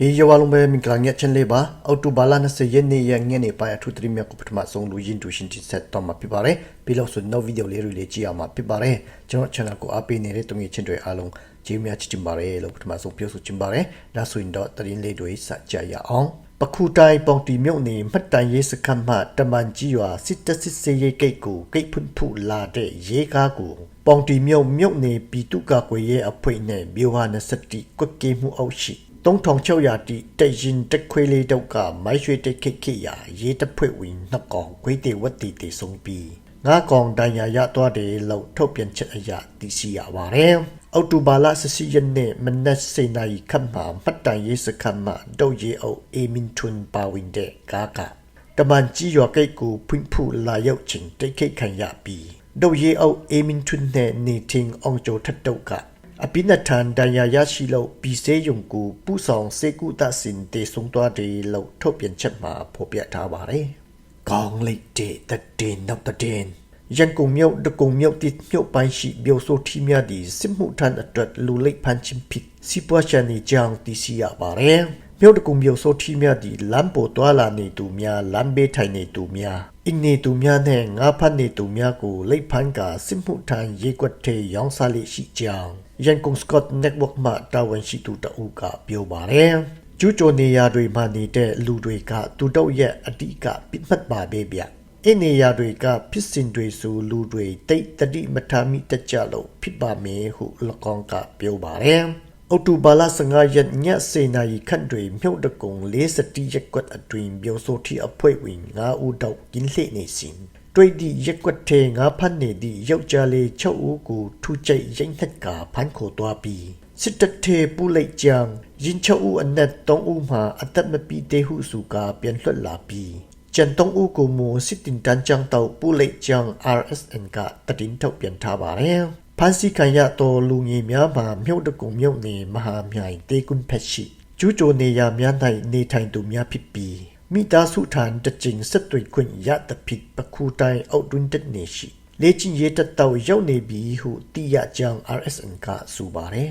ဟေးရဝလုံးပဲမင်္ဂလာညချင်လေးပါအော်တိုဘာလ20ရက်နေ့ရက်ညနေပိုင်းအထူးသတိမြတ်ကိုပထမဆုံးလူရင်းတူရှင်တိဆက်တော့မှာဖြစ်ပါတယ်ပြီးလို့ဆိုနောက်ဗီဒီယိုလေးတွေလေးကြည့်အောင်မှာဖြစ်ပါတယ်ကျွန်တော် channel ကိုအားပေးနေတဲ့တုံငယ်ချင်းတွေအားလုံးကျေးဇူးများချစ်ချင်ပါတယ်လို့ပထမဆုံးပြောဆိုချင်ပါတယ်ဒါဆိုရင်တော့တရင်လေးတွေစကြရအောင်ပခုတိုင်းပေါင်တီမြုပ်နေမှတ်တန်ရေးစခန်းမှတမန်ကြီးရွာစစ်တစစ်စေးရိတ်ကိတ်ကိုကိတ်ဖွန်းဖူလာတဲ့ရေကားကိုပေါင်တီမြုပ်မြုပ်နေပြည်သူ့ကကွယ်ရဲ့အဖွဲ့နဲ့မြို့ဟာ20ကွက်ကေမှုအောက်ရှိ 3600တိတရင်တက်ခွေးလေးတော့ကမိုက်ရွှေတက်ခိခိရာရေးတဖွဲ့ဝင်နှစ်ကောင်ခွေးတေဝတ်တီတေဆုံးပြီးငါကောင်တန်ရာရသွားတယ်လို့ထုတ်ပြန်ချက်အရသိရှိရပါတယ်။အောက်တိုဘာလ14ရက်နေ့မနက်7:00နာရီခန့်မှာမှတ်တမ်းရေးစခန်းမှာဒုတ်ရီအုပ်အေမင်ထွန်းပါဝင်တဲ့ကားကတမန်ကြီးရွာကိတ်ကိုဖွင့်ဖူလာရောက်ခြင်းတိတ်ခိတ်ခံရပြီးဒုတ်ရီအုပ်အေမင်ထွန်းနဲ့နေတင်အောင်ကျော်ထက်တုတ်က အပိနထန်တန်ရာရရှိလို့ပြီးစေယုံကိုပူဆောင်စေကုသစင်တေဆုံသွားတယ်လို့ထုတ်ပြန်ချက်မှာဖော်ပြထားပါတယ်။ကောင်းလိုက်တဲ့တည်နောက်တည်ရန်ကုန်မြို့တကုံမြို့တိမြို့ပိုင်းရှိမြို့ဆိုထီမြဒီစစ်မှုထမ်းအတွက်လူလိတ်ဖန်ချင်းဖြစ်စီပွားချန်နေကြောင်းသိရှိရပါတယ်။မြို့တကုံမြို့ဆိုထီမြဒီလမ်းပေါ်တွာလာနေသူများလမ်းဘေးထိုင်နေသူများ အင်းနေသူများနဲ့ငါးဖတ်နေသူများကိုလိတ်ဖန်ကစစ်မှုထမ်းရေကွက်ထဲရောင်းစားလိရှိကြောင်းရန်ကုန်စကော့နက်ဝတ်မှတာဝန်ရှိသူတအုပ်ကပြောပါတယ်။ကျူးကျော်နေရာတွေမှာနေတဲ့လူတွေကသူတို့ရဲ့အတိကပြစ်မှတ်ပါပဲဗျ။အင်းနေရာတွေကဖြစ်စဉ်တွေဆိုလူတွေတိတ်တတိမထာမိတကြလို့ဖြစ်ပါမယ်ဟုလကောင်ကပြောပါတယ်။ အော်တိုဘာလ15ရက်ညစေနာရီခန့်တွင်မြုပ်တကုံ40ရက်ကွက်အတွင်ပြောဆိုထီအဖွဲ့ဝင်9ဦးတောက်ကင်းလှည့်နေစဉ်တွေ့သည့်ရက်ကွက်ထဲငါဖတ်နေသည့်ယောက်ျားလေး6ဦးကိုထူကြိတ်ရိမ့်နှက်ကဖမ်းခေါ်သွားပြီးစစ်တပ်ထဲပူလိုက်ကြံရင်6ဦးအနက်3ဦးမှာအသက်မပြည့်သေးဟုဆိုကာပြန်လွှတ်လာပြီးကျန်3ဦးကိုမူစစ်တင်တန်းချောင်းတောက်ပူလိုက်ကြံ RSN ကတည်င်းထုတ်ပြန်ထားပါတယ် ဖန်စီခံရတော်လူငယ်များမှာမြုပ်တကုံမြုပ်နေမဟာမြိုင်တေကွန်းဖက်ရှိကျူးကျော်နေရများ၌နေထိုင်သူများဖြစ်ပြီးမိသားစုထံတကျင်ဆက်သွေခွင့်ရသဖြင့်ပခုတိုင်းအောက်တွင်တက်နေရှိလေ့ကျင့်ရေးတက်တော့ရောက်နေပြီဟုသိရကြောင်း RSN ကဆိုပါတယ်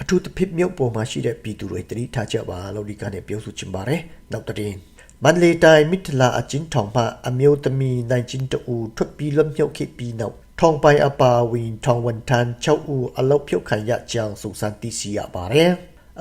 အထူးသဖြင့်မြို့ပေါ်မှာရှိတဲ့ပြည်သူတွေတတိထားကြပါလို့ဒီကနေ့ပြောဆိုချင်ပါတယ်နောက်တဲ့မန္တလေးတိုင်းမိထလာအချင်းထောင်မှအမျိုးသမီးနိုင်ချင်းတူထွက်ပြီးလွတ်မြောက်ခဲ့ပြီးနောက် ထောင်ပိုင်အပါဝင်ထောင်ဝန်ထမ်း6ဦးအလောက်ဖြုတ်ခံရကြောင်းစုံစမ်းသိရှိရပါတယ်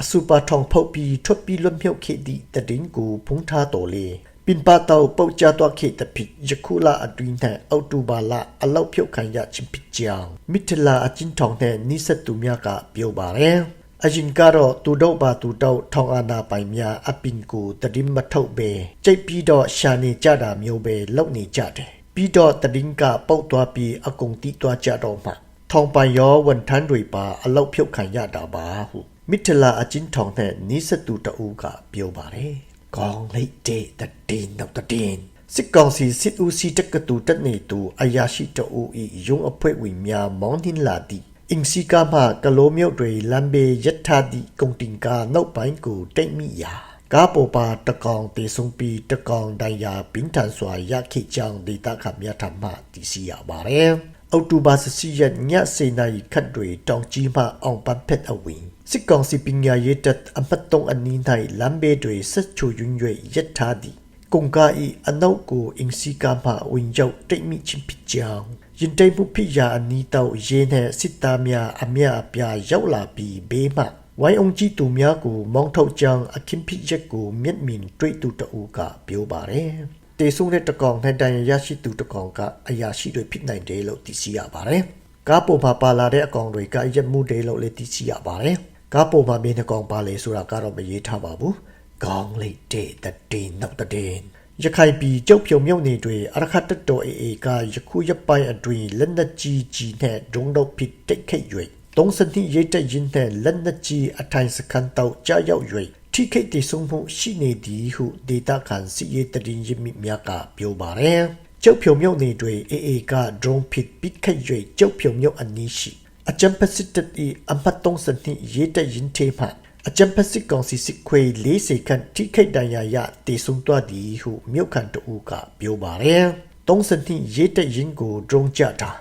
အစူပါထောင်ဖုတ်ပြီးထွက်ပြီးလွတ်မြောက်ခဲ့သည့်တည်င်းကိုဖုံးထားတော်လေပင်ပတောက်ပုတ်ကြတော့ခဲ့တဲ့ဖြစ်ယခုလာအတွင်း၌အောက်တိုဘာလအလောက်ဖြုတ်ခံရခြင်းဖြစ်ကြောင်းမိထလာအချင်းထောင်နဲ့နိစက်သူများကပြောပါတယ်အရင်ကတော့သူတို့ပါသူတို့ထောင်အာနာပိုင်များအပင်ကိုတည်င်းမထုတ်ပဲကြိတ်ပြီးတော့ရှာနေကြတာမျိုးပဲလုပ်နေကြတယ် ပြီးတော့တည်င်းကပုတ်သွားပြီးအကုန်တီးသွားကြတော့မှထောင်ပိုင်ရောဝန်ထမ်းတွေပါအလောက်ဖြုတ်ခံရတာပါဟုမိထလာအချင်းထောင်နဲ့နီးစပ်သူတအူးကပြောပါတယ်။ကောင်းလိုက်တဲ့တည်နောက်တည်စစ်ကောင်စီစစ်ဦးစီးတက်ကတူတက်နေသူအရာရှိတအူးဤရုံးအဖွဲ့ဝင်များမောင်းနှင်းလာသည့်အင်စီကာမှကလိုမျိုးတွေလမ်းဘေးရထားသည့်ကုံတင်ကာနောက်ပိုင်းကိုတိတ်မိရာ ကားပေါ်ပါတကောင်တေဆုံးပြီးတကောင်တိုင်ရာပင်ထန်စွာရခိကြောင်းဒေတာခမြတ်ထမှတည်စီရပါတယ်။အောက်တိုဘာ14ရက်ည7:00နာရီခန့်တွင်တောင်ကြီးမှအောင်ပန်းဖက်အဝင်းစစ်ကောင်စီပညာရေးတပ်အမှတ်3အနီး၌လမ်းဘေးတွေဆက်ချူယွန်း၍ရက်ထားသည်ကုံကာဤအနောက်ကိုအင်စီကာမှဝင်ရောက်တိတ်မိချင်းဖြစ်ကြောင်းရင်တိတ်မှုဖြစ်ရာအနီးတောက်ရေးနှင့်စစ်သားများအမြအပြားရောက်လာပြီးဘေးမှ ဝိုင်းအောင်ကြည့်သူများကို မောင်းထုတ်ကြောင်းအခင်းဖြစ်ရက်ကိုမျက်မြင်တွေ့သူတအူကပြောပါတယ်။တေဆုံတဲ့တကောင်နဲ့တန်ရရရှိသူတကောင်ကအရာရှိတွေဖြစ်နိုင်တယ်လို့သိရှိရပါတယ်။ကားပေါ်မှာပါလာတဲ့အကောင်တွေကရက်မှုတယ်လို့လည်းသိရှိရပါတယ်။ကားပေါ်မှာမြင်းကောင်ပါလေဆိုတာကတော့မရေးထားပါဘူး။ကောင်းလေတဲ့တဲ့နောက်တဲ့ရခိုင်ပြည်ကြောက်ဖြုံမြုံနေတွေအရခတ်တတော်အေအေကယခုရပိုင်းအတွင်းလက်နက်ကြီးကြီးနဲ့ဒုံတော့ဖြစ်တိတ်ခိတ်ရွယ် 32ရိတ်တက်ရင်းတဲ့လက်နက်ကြီးအထိုင်စခန်းတောက်ကြားရောက်၍ထိခိုက်ဒေဆုံးမှုရှိနေသည်ဟုဒေတာခန်စီရေးတရင်ရင်းမိများကပြောပါတယ်။ကျောက်ဖြုံမြုပ်နေတွင် AA က drone pit ပစ်ခတ်၍ကျောက်ဖြုံမြုပ်အနီးရှိအချမ်ပစစ်တပ်၏အမှတ်32ရေးတက်ရင်းထေမှအချမ်ပစစ်ကောင်စီစစ်ခွေ40ခန့်ထိခိုက်ဒဏ်ရာရဒေဆုံးသွားသည်ဟုမြို့ခံတအူးကပြောပါတယ်။32ရေးတက်ရင်းကို drone ကြတာ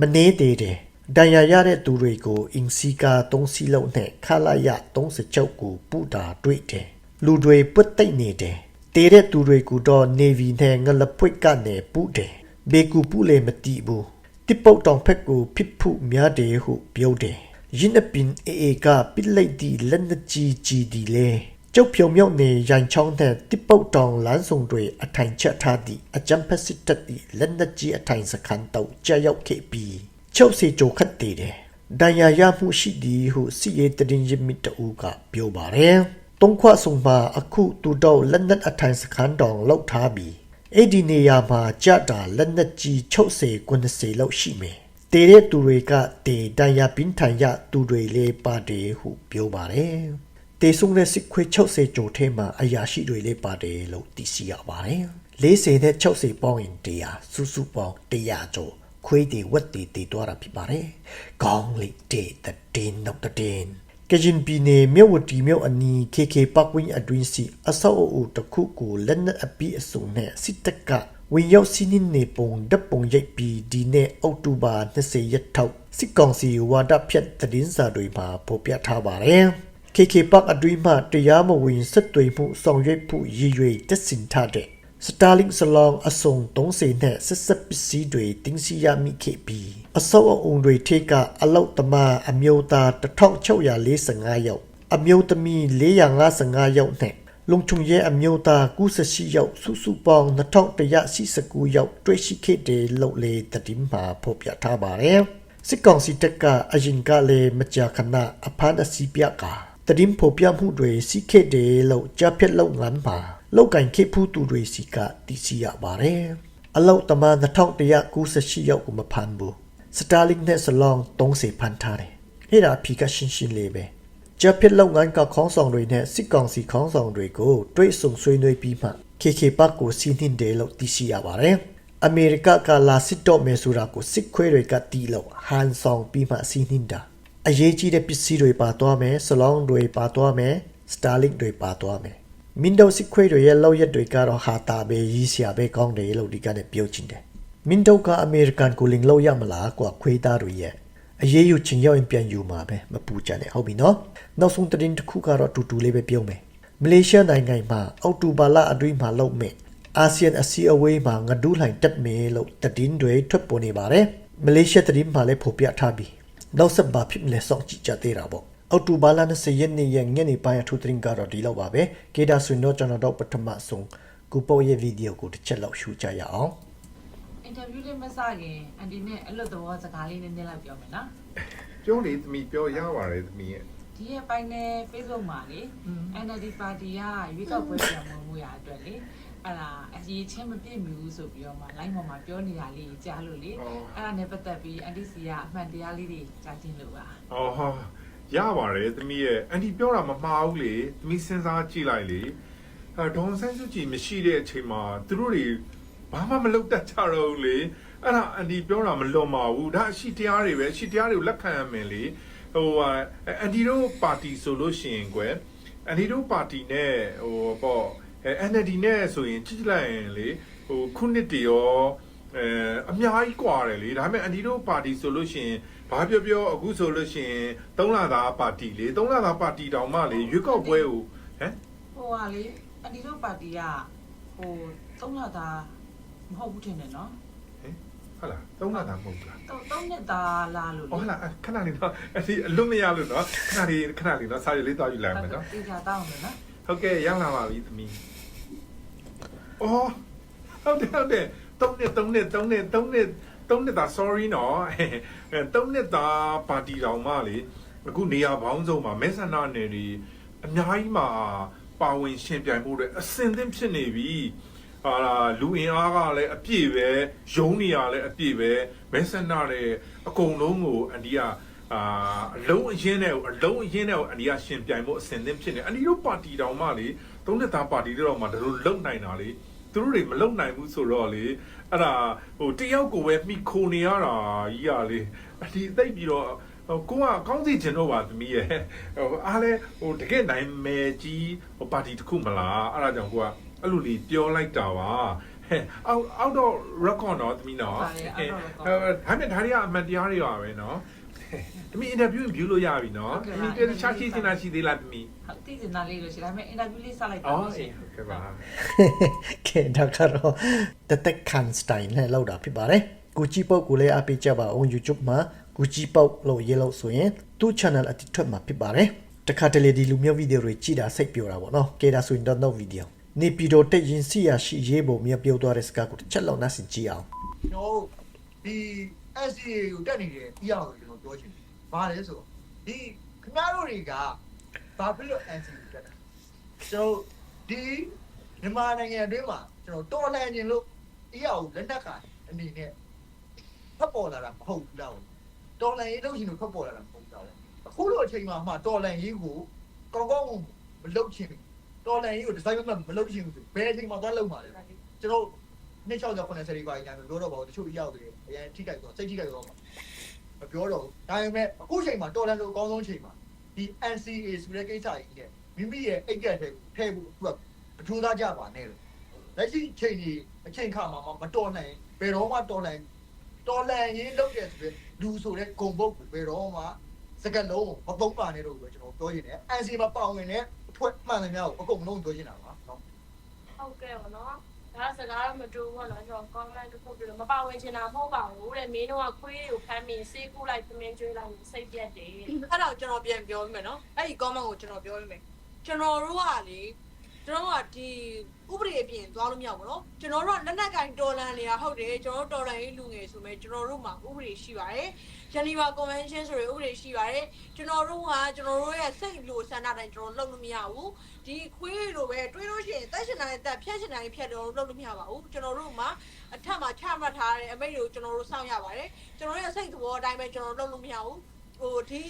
မနေသေးတယ် ဒဏ်ရာရတဲ့သူတွေကိုအင်စီကာ3စီလုံးနဲ့ခလာရ36ကိုပူတာတွေ့တယ်။လူတွေပွတ်တိတ်နေတယ်တေးတဲ့သူတွေကတော့ Navy နဲ့ငလပွတ်ကနေပူတယ်ဘေကူပူလေမတိဘူးတိပုတ်တောင်ဖက်ကိုဖြစ်ဖို့များတယ်ဟုပြောတယ်ရင်းအပင်အေအေကပိလိုက်ဒီလက်နကြီးကြီးဒီလေကျုပ်ဖြုံမြောက်နေရန်ချောင်းတဲ့တိပုတ်တောင်လမ်းဆောင်တွေအထိုင်ချက်ထားသည့်အကြံဖက်စစ်တပ်သည့်လက်နကြီးအထိုင်စခန်းတော့ကြာရောက်ခဲ့ပြီး ချုပ်စီကြိုခတ်တည်တယ်ဒဏ်ရာရမှုရှိသည်ဟုစီရေးတရင်ရစ်မီတအူကပြောပါတယ်။တုံးခွဆုံမှာအခုတူတော့လက်နက်အထိုင်စခန်းတောင်လောက်ထားပြီးအဲ့ဒီနေရာမှာကြတာလက်နက်ကြီး60 90လောက်ရှိမယ်။တေတဲ့သူတွေကတေဒဏ်ရာပင်ထန်ရသူတွေလေးပါတယ်ဟုပြောပါတယ်။တေဆုံတဲ့စစ်ခွေး60ကျော်ထဲမှာအရာရှိတွေလေးပါတယ်လို့သိရှိရပါတယ်။40နဲ့60ပေါင်းရင်တရားစုစုပေါင်း100ကျော် ခွေးတွေဝက်တွေတည်သွားတာဖြစ်ပါတယ်။ကောင်းလိတဲ့တဲ့တင်းတော့တဲ့တင်းကရင်ပြည်နယ်မြို့ဝတီမြို့အနီး KK ပတ်ဝင်းအတွင်းစီအဆောက်အဦတစ်ခုကိုလက်နက်အပိအစုံနဲ့စစ်တပ်ကဝင်ရောက်စီးနင်းနေပုံတပ်ပုံရိုက်ပြီးဒီနေ့အောက်တိုဘာ20ရက်ထောက်စစ်ကောင်စီဝါဒဖြတ်သတင်းစာတွေမှာပေါ်ပြထားပါတယ်။ KK ပတ်အတွင်းမှတရားမဝင်ဆက်သွယ်မှုဆောင်ရွက်ဖို့ရည်ရွယ်တက်ဆင်ထားတဲ့ စတာလင်ဆလောင်အစုံ30နဲ့ဆက်ဆက်ပစ္စည်းတွေတင်းစီရမိခဲ့ပြီးအစောအုံတွေထိကအလောက်သမားအမျိုးသား1645ယောက်အမျိုးသမီး455ယောက်နဲ့လုံချုံရဲအမျိုးသား98ယောက်စုစုပေါင်း2149ယောက်တွေ့ရှိခဲ့တယ်လို့လေတတိမှာဖော်ပြထားပါတယ်စစ်ကောင်စီတပ်ကအရင်ကလည်းမကြာခဏအဖမ်းအဆီးပြကတတိဖော်ပြမှုတွေစီးခဲ့တယ်လို့ကြားဖြတ်လုပ်ငန်းမှာ လောက်ကင်ခေဖူးသူတွေစီကသိရှိရပါတယ်။အလောက်တမန်2198ယောက်ကိုမဖမ်းဘူး။စတာလင်နဲ့ဆလောင်30ဖမ်းထားတယ်။ဟဲ့ဒါဖီကရှင်းရှင်းလေးပဲ။ဂျပစ်လုပ်ငန်းကခေါင်းဆောင်တွေနဲ့စစ်ကောင်စီခေါင်းဆောင်တွေကိုတွေ့ဆုံဆွေးနွေးပြီးမှ KK ပတ်ကိုစီးနှင်းတယ်လို့သိရှိရပါတယ်။အမေရိကကလာစစ်တော့မယ်ဆိုတာကိုစစ်ခွေးတွေကတီးလို့ဟန်ဆောင်ပြီးမှစီးနှင်းတာ။အရေးကြီးတဲ့ပစ္စည်းတွေပါသွားမယ်ဆလောင်တွေပါသွားမယ်စတာလင်တွေပါသွားမယ် မင်းတို့စစ်ခွေးတွေရဲ့လောက်ရက်တွေကတော့ဟာတာပဲရီးစရာပဲကောင်းတယ်လို့ဒီကနေ့ပြောချင်တယ်မင်းတို့ကအမေရိကန်ကိုလင်လောက်ရမလားကွာခွေးသားတွေရဲ့အရေးယူချင်ရောက်ရင်ပြန်ယူမှာပဲမပူကြနဲ့ဟုတ်ပြီနော်နောက်ဆုံးသတင်းတစ်ခုကတော့တူတူလေးပဲပြောမယ်မလေးရှားနိုင်ငံမှာအောက်တိုဘာလအတွင်းမှာလုပ်မယ်အာဆီယံအစည်းအဝေးမှာငဒူးလှိုင်တက်မယ်လို့သတင်းတွေထွက်ပေါ်နေပါတယ်မလေးရှားသတင်းမှာလည်းဖော်ပြထားပြီးနောက်ဆက်ဘာဖြစ်မလဲစောင့်ကြည့်ကြသေးတာပေါ့ အောက်တိုဘာလ20ရက်နေ့ရဲ့ညနေပိုင်းအထူးသတင်းကတော့ဒီလောက်ပါပဲကေဒါဆွေတော့ကျွန်တော်တို့ပထမဆုံးကူပေါ့ရဲ့ဗီဒီယိုကိုတစ်ချက်လောက်ရှုကြရအောင်အင်တာဗျူးလေးမစခင်အန်တီနဲ့အဲ့လိုသဘောစကားလေးနည်းနည်းလောက်ပြောမယ်နော်ပြောလေသမီးပြောရပါတယ်သမီးရဲ့ဒီရဲ့ပိုင်းနဲ့ Facebook မှာလေ NLD ပါတီကရွေးကောက်ပွဲပြန်မမှုရအတွက်လေအဲ့ဒါအရေးချင်းမပြည့်မီဘူးဆိုပြီးတော့မှ line ပေါ်မှာပြောနေတာလေးကြားလို့လေအဲ့ဒါနဲ့ပတ်သက်ပြီးအန်တီစီကအမှန်တရားလေးတွေကြားတင်လို့ပါ။အော်ဟာ ရပါတယ်သမီးရဲ့အန်တီပြောတာမမှားဘူးလေသမီးစဉ်းစားကြည့်လိုက်လေအဲဒေါန်ဆန်းစုကြည်မရှိတဲ့အချိန်မှာသူတို့တွေဘာမှမလုပ်တတ်ကြတော့ဘူးလေအဲ့ဒါအန်တီပြောတာမလွန်ပါဘူးဒါအရှိတရားတွေပဲအရှိတရားတွေကိုလက်ခံရမယ်လေဟိုအန်တီတို့ပါတီဆိုလို့ရှိရင်ကွယ်အန်တီတို့ပါတီနဲ့ဟိုပေါ့အဲ NLD နဲ့ဆိုရင်ကြည့်လိုက်ရင်လေဟိုခုနှစ်တည်းရောအဲအများကြီးကွာတယ်လေဒါပေမဲ့အန်တီတို့ပါတီဆိုလို့ရှိရင် ဘာပြောပြောအခုဆိုလို့ရှိရင်သုံးလသားပါတီလေသုံးလသားပါတီတောင်မှလေရွေးကောက်ပွဲကိုဟမ်ဟိုဟာလေအန်တီတို့ပါတီကဟိုသုံးလသားမဟုတ်ဘူးထင်တယ်နော်ဟုတ်လားသုံးလသားမဟုတ်ဘူးလားသုံးသုံးနှစ်သားလားလို့ဟောလားခဏလေးတော့အဒီအလွတ်မရလို့နော်ခဏလေးခဏလေးနော်စာရေးလေးတောက်ယူလိုက်မယ်နော်တေချာတောင်းမယ်နော်ဟုတ်ကဲ့ရောက်လာပါပြီသမီးအော်ဟုတ်တယ်ဟုတ်တယ်သုံးနှစ်သုံးနှစ်သုံးနှစ်သုံးနှစ် သုံးနှစ်သား sorry နော်အဲသုံးနှစ်သားပါတီတောင်မှလေအခုနေရာပေါင်းစုံမှာမဲဆန္ဒနယ်တွေအများကြီးမှာပါဝင်ရှင်ပြိုင်မှုတွေအစင်သင့်ဖြစ်နေပြီဟာလူအင်အားကလည်းအပြည့်ပဲရုံးနေရလည်းအပြည့်ပဲမဲဆန္ဒတွေအကုန်လုံးကိုအန်ဒီကအာအလုံးအရင်နဲ့ကိုအလုံးအရင်နဲ့ကိုအန်ဒီကရှင်ပြိုင်ဖို့အစင်သင့်ဖြစ်နေအန်ဒီတို့ပါတီတောင်မှလေသုံးနှစ်သားပါတီတွေတော့မှတို့လုံနိုင်တာလေသူတို့တွေမလုံနိုင်ဘူးဆိုတော့လေ အဲ့ဒါဟိုတယောက်ကိုပဲမိခိုနေရတာကြီးရလေအဒီသိပ်ပြီးတော့ဟိုကိုကကောင်းစီချင်တော့ပါသမီးရဲ့ဟိုအားလဲဟိုတကယ်နိုင်မယ်ကြီးဟိုပါတီတစ်ခုမလားအဲ့ဒါကြောင့်ကိုကအဲ့လိုလေးပြောလိုက်တာပါဟဲ့အောက်အောက်တော့ record တော့သမီးနော်ဟုတ်ပါတယ်အောက်တော့ record ဟဲ့ဒါပေမဲ့ဒါတွေကအမှန်တရားတွေပါပဲနော် ဟသမီးအင်တာဗျူး view လို့ရပြီနော်သမီးတခြားရှိနေတာရှိသေးလားသမီးဟုတ်သိစင်သားလေးလို့ရှိတယ်ဒါပေမဲ့အင်တာဗျူးလေးစလိုက်ပါအော်လို့ရှိအေးရင်ဟုတ်ကဲ့ပါကဲဒါကတော့တသက်ကန်စတိုင်နဲ့လောက်တာဖြစ်ပါတယ်ကိုကြီးပုတ်ကိုလည်းအပေးကြပါအောင် YouTube မှာကိုကြီးပုတ်လို့ရေးလို့ဆိုရင်သူ့ channel အတိထွက်မှာဖြစ်ပါတယ်တခါတလေဒီလူမျိုးဗီဒီယိုတွေကြည့်တာစိတ်ပျော်တာပေါ့နော်ကဲဒါဆိုရင်တော့နောက်ဗီဒီယိုနေပြည်တော်တက်ရင်စီရရှိရေးပုံမြပြောသွားတဲ့စကားကိုတစ်ချက်လောက်နှားစင်ကြည့်အောင်ကျွန်တော်တို့ဒီ SCA ကိုတက်နေတယ်ပြီးအောင်ကျွန်တော်ပြောချင်တယ်။ဘာလဲဆိုတော့ဒီခင်ဗျားတို့တွေကဘာဖြစ်လို့ NCA ကိုတက်တာ။ကျွန်တော်ဒီမြန်မာနိုင်ငံအတွင်းမှာကျွန်တော်တော်လှန်ခြင်းလို့အရာကိုလက်နက်ကအနေနဲ့ဖတ်ပေါ်လာတာမဟုတ်ဘူးလား။တော်လှန်ရေးလုပ်ရှင်လို့ဖတ်ပေါ်လာတာမဟုတ်ဘူးလား။အခုလိုအချိန်မှာမှတော်လှန်ရေးကိုကောင်းကောင်းမလုပ်ချင်ဘူး။တော်လှန်ရေးကိုဒီဇိုင်းမမလုပ်ချင်ဘူးဆိုဘယ်အချိန်မှသွားလုပ်မှာလဲ။ကျွန်တော်နှစ်60 90တွေပါညာပြောတော့ပါဘူးတချို့ရောက်တယ် အရင်ထိကြိုက်တော့စိတ်ထိကြိုက်တော့မပြောတော့ဘူးဒါပေမဲ့အခုချိန်မှာတော်လန်လို့အကောင်းဆုံးချိန်မှာဒီ NCA ဆိုတဲ့ကိစ္စကြီးနဲ့မိမိရဲ့အိတ်ကက်ထဲကိုထည့်ဖို့သူကပထူသားကြပါနဲ့လို့လက်ရှိချိန်ကြီးအချိန်ခါမှာမတော်နိုင်ဘယ်တော့မှတော်နိုင်တော်လန်ရေးလုပ်တဲ့ဆိုတဲ့လူဆိုတဲ့ဂုံပုတ်ကိုဘယ်တော့မှစကလုံးမပုံးပါနဲ့လို့ကျွန်တော်ပြောရင်လည်း NCA မှာပါဝင်တဲ့အထွတ်မှန်တယ်များကိုအကုန်လုံးပြောချင်တာပါနော်ဟုတ်ကဲ့ပါနော် ဒါစကားတော့မတူဘူးပေါ့နော်ကျွန်တော် comment တစ်ခုပြလို့မပါဝင်ချင်တာမဟုတ်ပါဘူးတဲ့မင်းတို့ကခွေးတွေကိုဖမ်းပြီးစေးကူးလိုက်သမင်းကျွေးလိုက်စိတ်ပြက်တယ်အဲ့တော့ကျွန်တော်ပြန်ပြောမိမယ်နော်အဲ့ဒီ comment ကိုကျွန်တော်ပြောမိမယ်ကျွန်တော်တို့ကလေကျွန်တော်ကဒီဥပဒေအပြင်သွားလို့မရဘူးနော်ကျွန်တော်တို့ကလက်နက်ကင်တော်လန်နေတာဟုတ်တယ်ကျွန်တော်တို့တော်လန်ရေးလူငယ်ဆိုမဲ့ကျွန်တော်တို့မှာဥပဒေရှိပါတယ် Geneva Convention ဆိုတဲ့ဥပဒေရှိပါတယ်ကျွန်တော်တို့ကကျွန်တော်တို့ရဲ့စိတ်လိုဆန္ဒတိုင်းကျွန်တော်လုပ်လို့မရဘူးဒီခွေးလိုပဲတွေးလို့ရှိရင်တက်ရှင်တိုင်းတက်ဖြတ်ရှင်တိုင်းဖြတ်တော့လုပ်လို့မရပါဘူးကျွန်တော်တို့မှာအထက်မှာချမှတ်ထားတဲ့အမိန့်တွေကိုကျွန်တော်တို့စောင့်ရပါတယ်ကျွန်တော်တို့ရဲ့စိတ်သဘောအတိုင်းပဲကျွန်တော်တို့လုပ်လို့မရဘူးဟိုဒီ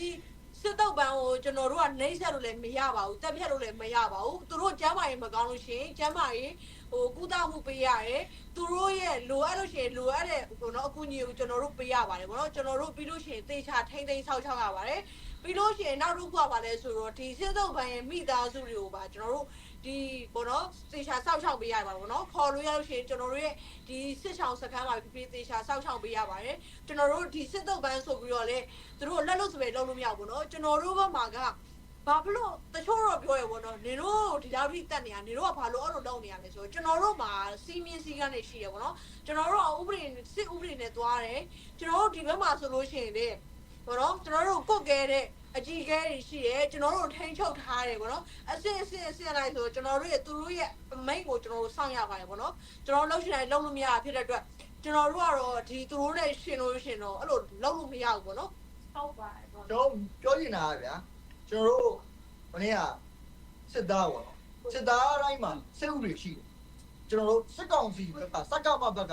စစ်တော့ပန်းကိုကျွန်တော်တို့ကနှိမ့်ဆက်လို့လည်းမရပါဘူးတက်ဖြတ်လို့လည်းမရပါဘူးသူတို့ကျမ်းမာရေးမကောင်းလို့ရှိရင်ကျမ်းမာရေး ဟိုကုသမှုပေးရတယ်သူတို့ရဲ့လိုအပ်လို့ရှိရင်လိုအပ်တဲ့ဟိုနော်အကူအညီကိုကျွန်တော်တို့ပေးရပါတယ်ဗောနော်ကျွန်တော်တို့ပြီးလို့ရှိရင်သေချာထိမ့်သိမ်းဆောက်ချောက်ရပါတယ်ပြီးလို့ရှိရင်နောက်တစ်ခုကပါလဲဆိုတော့ဒီစစ်စုပ်ပိုင်းရဲ့မိသားစုတွေကိုပါကျွန်တော်တို့ဒီဘောနော်သေချာစောက်ချောက်ပေးရပါဘောနော်ခေါ်လို့ရလို့ရှိရင်ကျွန်တော်တို့ရဲ့ဒီစစ်ဆောင်စခန်းမှာပြပြသေချာစောက်ချောက်ပေးရပါတယ်ကျွန်တော်တို့ဒီစစ်တုပ်ပန်းဆိုပြီးတော့လေတို့လက်လို့စပယ်လုံးလို့မရဘူးဘောနော်ကျွန်တော်တို့ဘက်မှာက ဘာဖြစ်လို့တချို့တော့ပြောရပေါ့နော်နင်တို့ဒီလောက်ထိတက်နေရနင်တို့ကဘာလို့အဲ့လိုလုပ်နေရလဲဆိုတော့ကျွန်တော်တို့မှာစီးမြင့်စည်းကနေရှိရပေါ့နော်ကျွန်တော်တို့ကဥပဒေစစ်ဥပဒေနဲ့သွားတယ်ကျွန်တော်တို့ဒီဘက်မှာဆိုလို့ရှိရင်လေပေါ့နော်ကျွန်တော်တို့ကုတ်ကဲတဲ့အကြီးကဲတွေရှိရဲကျွန်တော်တို့ထိန်းချုပ်ထားတယ်ပေါ့နော်အစစ်အစစ်အစစ်လိုက်ဆိုကျွန်တော်တို့ရဲ့သူတို့ရဲ့အမိန့်ကိုကျွန်တော်တို့စောင့်ရပါတယ်ပေါ့နော်ကျွန်တော်တို့လှုပ်ရှင်တိုင်းလှုပ်လို့မရဖြစ်တဲ့အတွက်ကျွန်တော်တို့ကတော့ဒီသူတို့နဲ့ရှင်လို့ရှင်တော့အဲ့လိုလှုပ်လို့မရဘူးပေါ့နော်ဟုတ်ပါတယ်ပေါ့ကျွန်တော်ပြောချင်တာကဗျာ ကျွန်တော်တို့မနေ့ကစစ်သားပေါ့နော်စစ်သားတိုင်းမှာစစ်ဥပဒေရှိတယ်ကျွန်တော်တို့စစ်ကောင်စီဘက်ကစက်ကမဘက်က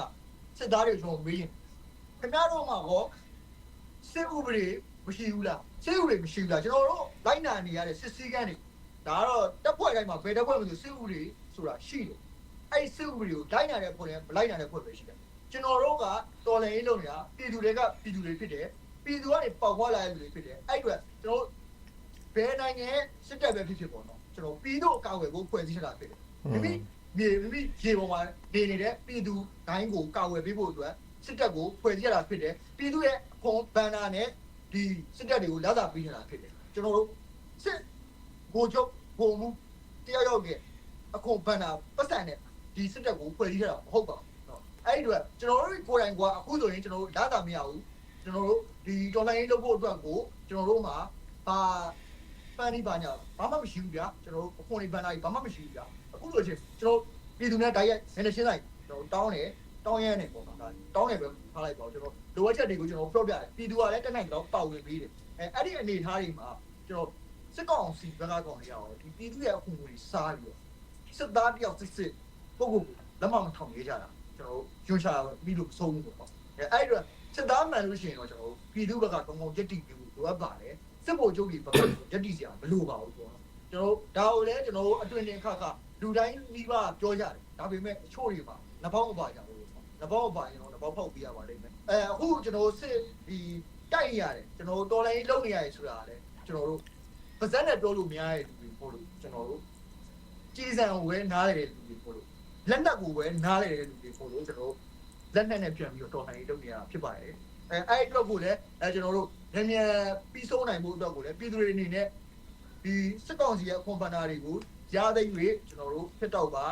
စစ်သားတွေကျွန်တော်မေးရင်ခင်ဗျားတို့မှာဟောစစ်ဥပဒေမရှိဘူးလားစစ်ဥပဒေမရှိဘူးလားကျွန်တော်တို့လိုက်နာနေရတဲ့စစ်စည်းကမ်းတွေဒါကတော့တပ်ဖွဲ့တိုင်းမှာဘယ်တပ်ဖွဲ့မှမဆိုစစ်ဥပဒေဆိုတာရှိတယ်အဲ့ဒီစစ်ဥပဒေကိုလိုက်နာတဲ့ဖွဲ့နဲ့မလိုက်နာတဲ့ဖွဲ့ပဲရှိတယ်ကျွန်တော်တို့ကတော်လှန်ရေးလုပ်နေတာပြည်သူတွေကပြည်သူတွေဖြစ်တယ်ပြည်သူကနေပေါက်ခွာလာတဲ့လူတွေဖြစ်တယ်အဲ့အတွက်ကျွန်တော် ဘယ်နိုင်ငံစစ်တပ်ပဲဖြစ်ဖြစ်ပေါ့နော်ကျွန်တော်ပြည်သူအကာအကွယ်ကိုဖွဲ့စည်းထားတာဖြစ်တယ်မိမိမြေမိမိရေပေါ်မှာနေနေတဲ့ပြည်သူတိုင်းကိုကာကွယ်ပေးဖို့အတွက်စစ်တပ်ကိုဖွဲ့စည်းရတာဖြစ်တယ်ပြည်သူရဲ့အခွန်ဘန်နာနဲ့ဒီစစ်တပ်တွေကိုလာသာပေးထားတာဖြစ်တယ်ကျွန်တော်တို့စစ်ဘိုလ်ချုပ်ဘုံမှုတရားရောက်ရဲ့အခွန်ဘန်နာပတ်စံနဲ့ဒီစစ်တပ်ကိုဖွဲ့စည်းထားတာမဟုတ်ပါဘူးနော်အဲ့ဒီအတွက်ကျွန်တော်တို့ကိုယ်တိုင်ကအခုဆိုရင်ကျွန်တော်တို့လာသာမရဘူးကျွန်တော်တို့ဒီတော်လိုင်းလုပ်ဖို့အတွက်ကိုကျွန်တော်တို့မှာဘာ ပန်ဒီပါညာဘာမှမရှိဘူးဗျာကျွန်တော်တို့အခွန်ဒီပန်နာကြီးဘာမှမရှိဘူးဗျာအခုလိုချင်းကျွန်တော်ပြည်သူနဲ့တိုက်ရိုက်နည်းနည်းရှင်းလိုက်ကျွန်တော်တောင်းတယ်တောင်းရဲနေပေါ့နော်ဒါတောင်းတယ်ပဲထားလိုက်ပါကျွန်တော်လိုအပ်ချက်တွေကိုကျွန်တော်ပြောပြတယ်ပြည်သူကလည်းတက်နိုင်တော့ပါဝင်ပေးတယ်အဲအဲ့ဒီအနေအထားတွေမှာကျွန်တော်စစ်ကောင်စီဘက်ကကောင်တွေရောဒီပြည်သူရဲ့အခွန်တွေစားပြီးတော့စစ်သားတယောက်စစ်စစ်ပုဂ္ဂိုလ်လက်မမထောင်ရကြတာကျွန်တော်ရွှေချပြီးလို့ဆုံးဘူးပေါ့အဲအဲ့ဒီစစ်သားမှန်လို့ရှိရင်တော့ကျွန်တော်တို့ပြည်သူဘက်ကတုံ့တုံရက်တီပြီးလိုအပ်ပါတယ် စစ်ဗိုလ်ချုပ်ကြီးဘက်ကရက်တီစရာမလိုပါဘူးပေါ့ကျွန်တော်တို့ဒါကိုလည်းကျွန်တော်တို့အတွင်တင်ခါခါလူတိုင်းမိဘပြောကြတယ်ဒါပေမဲ့အချို့တွေမှာနှပေါင်းမပါကြဘူးနှပေါင်းမပါရင်တော့နှပေါင်းဖောက်ပြရပါလိမ့်မယ်အဲအခုကျွန်တော်တို့စစ်ဒီတိုက်ရတယ်ကျွန်တော်တို့တော်လိုင်းလုံးနေရတယ်ဆိုတာလည်းကျွန်တော်တို့ပါဇက်နဲ့ပြောလို့မရတဲ့လူတွေပို့လို့ကျွန်တော်တို့ကြီးစံဝဲနားရတဲ့လူတွေပို့လို့လက်နက်ကိုဝဲနားရတဲ့လူတွေပို့လို့ကျွန်တော်တို့လက်နက်နဲ့ပြန်ပြီးတော့တော်လှန်ရေးလုပ်နေရတာဖြစ်ပါတယ်အဲအဲ့ဒီအတွက်ကိုလည်းအဲကျွန်တော်တို့ မြန်မြန်ပြီးဆုံးနိုင်ဖို့အတွက်ကိုလည်းပြည်သူတွေအနေနဲ့ဒီစစ်ကောင်စီရဲ့အခွန်ပန်နာတွေကိုရသိ၍ကျွန်တော်တို့ဖြစ်တော့ပါ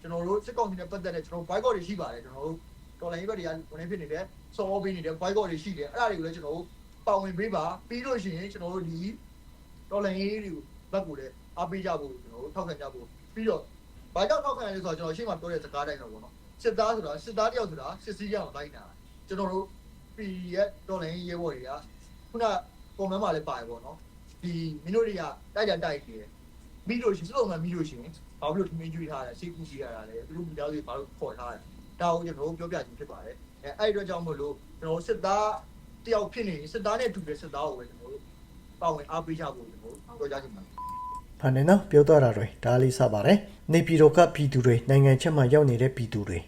ကျွန်တော်တို့စစ်ကောင်စီနဲ့ပတ်သက်တဲ့ကျွန်တော် boycott တွေရှိပါတယ်ကျွန်တော်တို့တော်လိုင်းဘက်တွေကဝင်ဖြစ်နေတဲ့စော်ပေးနေတဲ့ boycott တွေရှိတယ်အဲ့ဒါတွေကိုလည်းကျွန်တော်တို့ပါဝင်ပေးပါပြီးလို့ရှိရင်ကျွန်တော်တို့ဒီတော်လိုင်းတွေကိုဘက်ကိုလည်းအားပေးကြဖို့ကျွန်တော်တို့ထောက်ခံကြဖို့ပြီးတော့ဘာကြောင့်ထောက်ခံရလဲဆိုတော့ကျွန်တော်ရှေ့မှာပြောတဲ့စကားတိုင်းတော့ဗောနော်စစ်သားဆိုတာစစ်သားတယောက်ဆိုတာစစ်စည်းရအောင်တိုင်းတာကျွန်တော်တို့ပြည်ရဲ့တော်လိုင်းရဲဘော်တွေက ခုနပုံမှန်မှာလည်းပါတယ်ဗောနော်ဒီမင်းတို့တွေကတိုက်ကြတိုက်နေတယ်ပြီးလို့ရှိရင်စုံမှပြီးလို့ရှိရင်ဘာလို့ထမင်းကျွေးထားလဲစိတ်ကူးရှိရတာလဲသူတို့မိသားစုတွေဘာလို့ခေါ်ထားလဲဒါကိုကျွန်တော်တို့ပြောပြခြင်းဖြစ်ပါတယ်အဲအဲ့ဒီအတွက်ကြောင့်မို့လို့ကျွန်တော်စစ်သားတယောက်ဖြစ်နေစစ်သားနဲ့တူတဲ့စစ်သားကိုပဲကျွန်တော်တို့ပါဝင်အားပေးကြဖို့ကျွန်တော်တို့ပြောကြချင်ပါတယ်။ဖန်နေနော်ပြောတော့တာတွေဒါလေးစပါတယ်။နေပြည်တော်ကပြည်သူတွေနိုင်ငံချက်မှာရောက်နေတဲ့ပြည်သူတွေ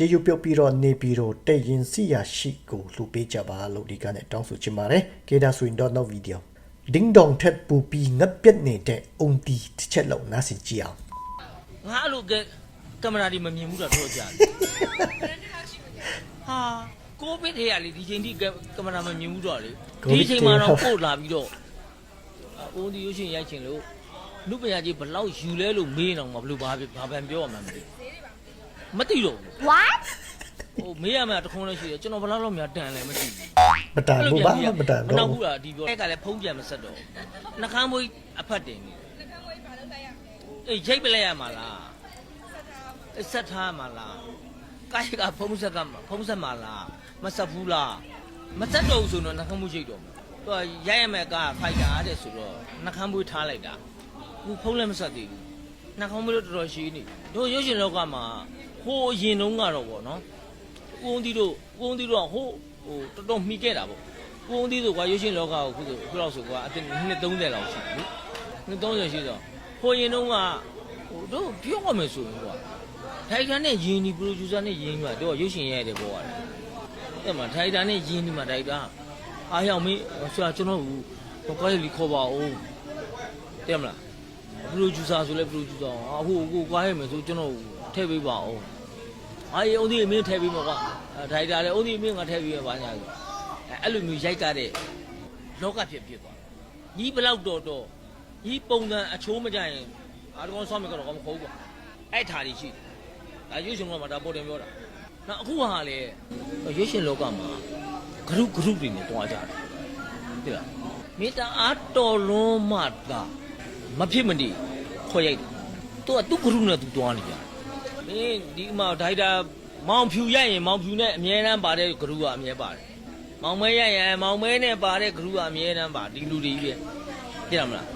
ကြေးရုပ်ပြုတ်ပြီးတော့နေပြည်တော်တိတ်ရင်စီရရှိကိုလှူပေးကြပါလို့ဒီကနေ့တောင်းဆိုချင်ပါတယ်။ကေဒါဆိုရင်တော့နောက်ဗီဒီယိုဒင်းဒေါင်ထက်ပူပီငက်ပြက်နေတဲ့အုံတီတစ်ချက်လုံးနားဆင်ကြည့်အောင်ငါအဲ့လိုကဲကင်မရာဒီမမြင်ဘူးတော့တော့ကြာတယ်ဟာကိုဗစ်ထဲရလေဒီချိန်ထိကကင်မရာမမြင်ဘူးတော့လေဒီချိန်မှာတော့ပို့လာပြီးတော့အိုးဒီရုပ်ရှင်ရိုက်ချင်လို့လူပညာကြီးဘလောက်ယူလဲလို့မေးတော့ငါဘလို့ဘာဘာပန်ပြောရမှာမသိ မသိတော့ဘူး what ဟိုမေးရမှာတခုံးလို့ရှိတယ်ကျွန်တော်ဘလောက်တော့များတန်လဲမသိဘူးမတန်ဘူးပါမတန်မတော့နောက်ဘူးဘူးလားဒီပြောအဲ့ကလည်းဖုံးပြန်မဆက်တော့နှကမ်းမွေးအဖတ်တင်နေအေးချိတ်ပလဲရမှာလားအဆက်ထားမှာလားကိုက်ကဖုံးဆက်ကဖုံးဆက်မှာလားမဆက်ဘူးလားမဆက်တော့ဘူးဆိုတော့နှကမ်းမွေးချိတ်တော့မှာသူကရိုက်ရမယ်ကဖိုက်တာတဲ့ဆိုတော့နှကမ်းမွေးထားလိုက်တာခုဖုံးလည်းမဆက်သေးဘူးနှကမ်းမွေးတော့တော်တော်ရှိနေတို့ရုပ်ရှင်လောကမှာ ဟိုအရင်တုန်းကတော့ဗောနော်ဦးအောင်တီတို့ဦးအောင်တီတို့ကဟိုဟိုတော်တော်မှီခဲ့တာပေါ့ဦးအောင်တီတို့ကရုပ်ရှင်လောကကိုခုဆိုခုလောက်ဆိုကအတင်နှစ်30လောက်ရှိပြီနှစ်30ရှိတော့ဟိုရင်တုန်းကဟိုတို့ပြောရမယ်ဆိုရင်ကွာထိုက်တန်နဲ့ယင်းဒီပရိုဂျူဆာနဲ့ယင်းမှာတို့ကရုပ်ရှင်ရိုက်တယ်ပေါ့ရတယ်အဲ့မှာထိုက်တန်နဲ့ယင်းဒီမှာထိုက်တာအားရောက်မေးဆရာကျွန်တော်ဟိုကားလေးခေါ်ပါဦးတဲ့မလားပရိုဂျူဆာဆိုလဲပရိုဂျူဆာအခုကိုကားရမယ်ဆိုကျွန်တော် ထည့်ပေးပါဦးအာရေအုံးဒီအမင်းထည့်ပြီးမှာကွာအဲဒါရိုက်တာလေအုံးဒီအမင်းငါထည့်ပြီးမှာပါညာကြီးအဲအဲ့လိုမျိုးရိုက်ကြတဲ့လောကဖြစ်ဖြစ်သွားညီဘလောက်တော့တော့ညီပုံစံအချိုးမကြရင်အားတကောင်းဆောင်းမကတော့မခေါ်ဘူးကွာအဲ့ထားလေးရှိတယ်ဒါရွှေရှင်ကမှဒါပေါ်တင်ပြောတာနောက်အခုဟာလေရွှေရှင်လောကမှာဂရုဂရုတွေနဲ့တွားကြတယ်သိလားမေတ္တာအားတော်လုံးမှသာမဖြစ်မနေခေါ်ရိုက်တယ်သူကသူ့ဂရုနဲ့သူတွားနေကြတယ် မင်းဒီမှာဒိုက်တာမောင်ဖြူရိုက်ရင်မောင်ဖြူနဲ့အမြဲတမ်းပါတဲ့ဂရုကအမြဲပါတယ်။မောင်မဲရိုက်ရင်မောင်မဲနဲ့ပါတဲ့ဂရုကအမြဲတမ်းပါဒီလူတွေကြီးပဲ။သိရမလား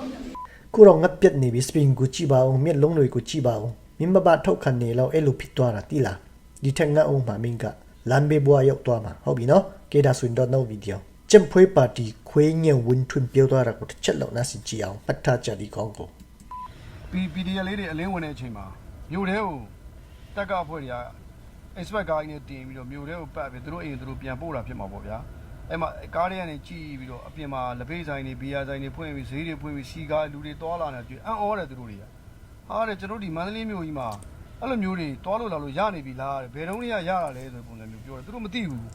ခုတော့ငက်ပြက်နေပြီစပင်ကိုကြည့်ပါအောင်မျက်လုံးတွေကိုကြည့်ပါအောင်မင်းမဘထောက်ခံနေလောက်အဲ့လိုဖြစ်သွားတာတိလားဒီထက်ငတ်အောင်မှမင်းကလမ်းဘေးဘွားရောက်သွားမှာဟုတ်ပြီနော်ကေဒါဆိုရင်တော့နောက်ဗီဒီယိုကျန်ဖွေးပါတီခွေးညံဝင်းထွန်းပြောသွားတာကိုတစ်ချက်လောက်နားဆင်ကြည့်အောင်ပတ်ထားကြဒီကောင်းကိုပီ PDF လေးတွေအလင်းဝင်တဲ့အချိန်မှာမြို့ထဲကို တက်ကအဖွဲ့တွေက expert ကားကြီးနဲ့တင်ပြီးတော့မြို့ထဲကိုပတ်ပြီးသူတို့အိမ်သူတို့ပြန်ပို့တာဖြစ်မှာပေါ့ဗျာအဲ့မှာကားတွေကနေကြည့်ပြီးတော့အပြင်မှာလက်ဖေးဆိုင်တွေဘီယာဆိုင်တွေဖွင့်ပြီးဈေးတွေဖွင့်ပြီးစီကားလူတွေတွာလာနေတာကြည့်အံ့ဩတယ်သူတို့တွေကဟာတဲ့ကျွန်တော်ဒီမန္တလေးမြို့ကြီးမှာအဲ့လိုမျိုးတွေတွာလို့လာလို့ရနေပြီလားတဲ့ဘယ်တုန်းကရတာလဲဆိုတဲ့ပုံစံမျိုးပြောတယ်သူတို့မသိဘူး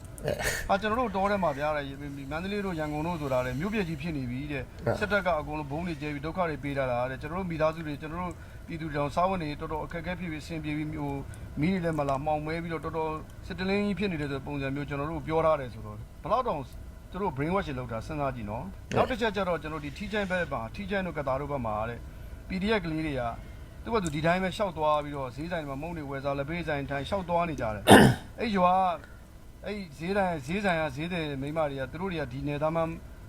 အာကျွန်တော်တို့တောထဲမှာဗျာတဲ့မန္တလေးတို့ရန်ကုန်တို့ဆိုတာလေမြို့ပြကြီးဖြစ်နေပြီတဲ့စစ်တပ်ကအကုန်လုံးဘုံတွေကျဲပြီးဒုက္ခတွေပေးတာလားတဲ့ကျွန်တော်တို့မိသားစုတွေကျွန်တော်တို့ ပြည်သူတောင်စားဝတ်နေတော်တော်အခက်အခဲဖြစ်ပြီးအဆင်ပြေပြီးဟိုမီးတွေလည်းမလာမှောင်မဲပြီးတော့တော်တော်စစ်တလင်းကြီးဖြစ်နေတဲ့ဆိုပုံစံမျိုးကျွန်တော်တို့ပြောထားတယ်ဆိုတော့ဘယ်တော့တောင်သူတို့ brain wash လောက်တာစဉ်းစားကြည့်နော်နောက်တစ်ချက်ကျတော့ကျွန်တော်ဒီထီချိုင်းဘက်မှာထီချိုင်းတို့ကတာတို့ဘက်မှာတဲ့ PDF ကလေးတွေကသူကသူဒီတိုင်းပဲရှောက်သွားပြီးတော့ဈေးဆိုင်တွေမှာမုံတွေဝယ်စားလက်ပေးဆိုင်ထိုင်ရှောက်သွားနေကြတယ်အဲ့ရွာအဲ့ဈေးတိုင်းဈေးဆိုင်ကဈေးတဲ့မိန်းမတွေကသူတို့တွေကဒီနေသားမှ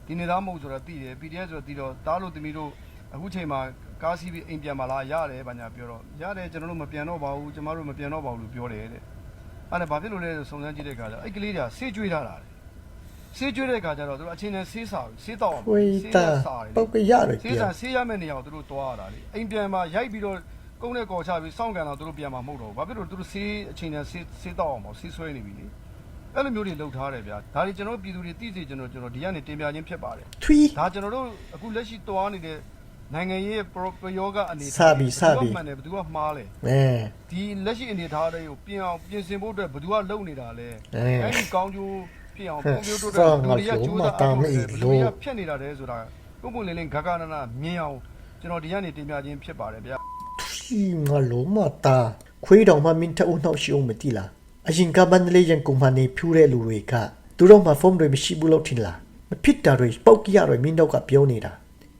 ဒီနေသားမဟုတ်ဆိုတာသိတယ် PDF ဆိုတာသိတော့တားလို့တမီတို့အခုချိန်မှာ ကားစီးပြီးအိမ်ပြန်ပါလားရတယ်ဘာညာပြောတော့ရတယ်ကျွန်တော်တို့မပြန်တော့ပါဘူးကျမတို့မပြန်တော့ပါဘူးလို့ပြောတယ်တဲ့အဲ့ဒါဘာဖြစ်လို့လဲဆိုစုံစမ်းကြည့်တဲ့အခါကျအဲ့ကလေးတွေကဆေးကျွေးထားတာတဲ့ဆေးကျွေးတဲ့အခါကျတော့သူတို့အချင်းချင်းဆေးစာဆေးတော့အောင်ဆေးစာတယ်ပုတ်ကရတယ်ဆေးစာဆေးရမယ့်နေရာကိုသူတို့တွားရတာလေအိမ်ပြန်မှာရိုက်ပြီးတော့ကုန်းနဲ့ကော်ချပြီးစောင့်ကန်တော့သူတို့ပြန်မှာမဟုတ်တော့ဘာဖြစ်လို့သူတို့ဆေးအချင်းချင်းဆေးဆေးတော့အောင်ပေါ့ဆေးဆွဲနေပြီလေအဲ့လိုမျိုးတွေလုပ်ထားတယ်ဗျာဒါတွေကျွန်တော်ပြည်သူတွေသိစေကျွန်တော်ကျွန်တော်ဒီကနေတင်ပြခြင်းဖြစ်ပါတယ်ဒါကျွန်တော်တို့အခုလက်ရှိတွားနေတဲ့ နိုင်ငံရေးရဲ့ပယောဂအနေစပြီစပြီမှန်တယ်ဘယ်သူကမှားလဲအဲဒီလက်ရှိအနေထားတွေကိုပြင်အောင်ပြင်ဆင်ဖို့အတွက်ဘယ်သူကလုပ်နေတာလဲအဲအဲ့ဒီကောင်းကျိုးဖြစ်အောင်ဟဲ့ပုံပြိုးတိုးစောတက်င့်လူတွေကငါ့ကြိုးလုံးစားမတားအားမထုတ်အေးတယ်လို့လူတွေကဖြစ်နေတာတဲ့ဆိုတာပုံပုံလင်းလင်းဂဂနနာမြင်အောင်ကျွန်တော်ဒီကနေတင်ပြခြင်းဖြစ်ပါတယ်ဗျာရှိငါလုံးမတာခွေးတော်မှမင်းထအုံနှောက်ရှိအောင်မတိလားအရင်ကဘန်လေးရင်ကုမနေဖြူတဲ့လူတွေကသူတို့မှဖုန်းတွေမရှိဘူးလို့ထင်လားမဖြစ်တာတွေပောက်ကြရတွေမင်းတို့ကပြောနေတာ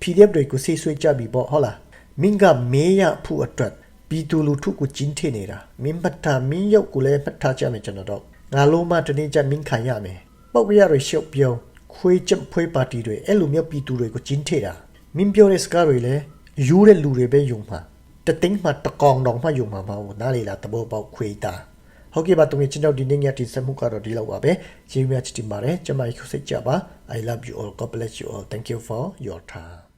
PDF တွေကိုဆေးဆွေးကြပြီပေါ့ဟုတ်လားမင်းကမေးရဖို့အတွက်ပြည်သူလူထုကိုကျင်းထနေတာမင်းပတ်တာမင်းရုပ်ကိုလည်းပတ်ထားကြမယ်ကျွန်တော်တို့ငါလုံးမတနေ့ချက်မင်းခံရမယ်ပောက်ကြရတွေရှုပ်ပြောင်းခွေးချက်ဖွေးပါတီတွေအဲ့လိုမျိုးပြည်သူတွေကိုကျင်းထတာမင်းပြောတဲ့စကားတွေလည်းယူတဲ့လူတွေပဲယုံမှာတသိန်းမှတကောင်တော်မှယုံမှာမဟုတ်ဘူးနားလေလားတဘောပေါက်ခွေးတာဟုတ်ကဲ့ပါတုံးချင်းတော့ဒီနေ့ညတင်ဆက်မှုကတော့ဒီလောက်ပါပဲကျေးဇူးများချစ်တင်ပါတယ်ကျမကြီးခုစိတ်ကြပါ I love you all God bless you all thank you for your time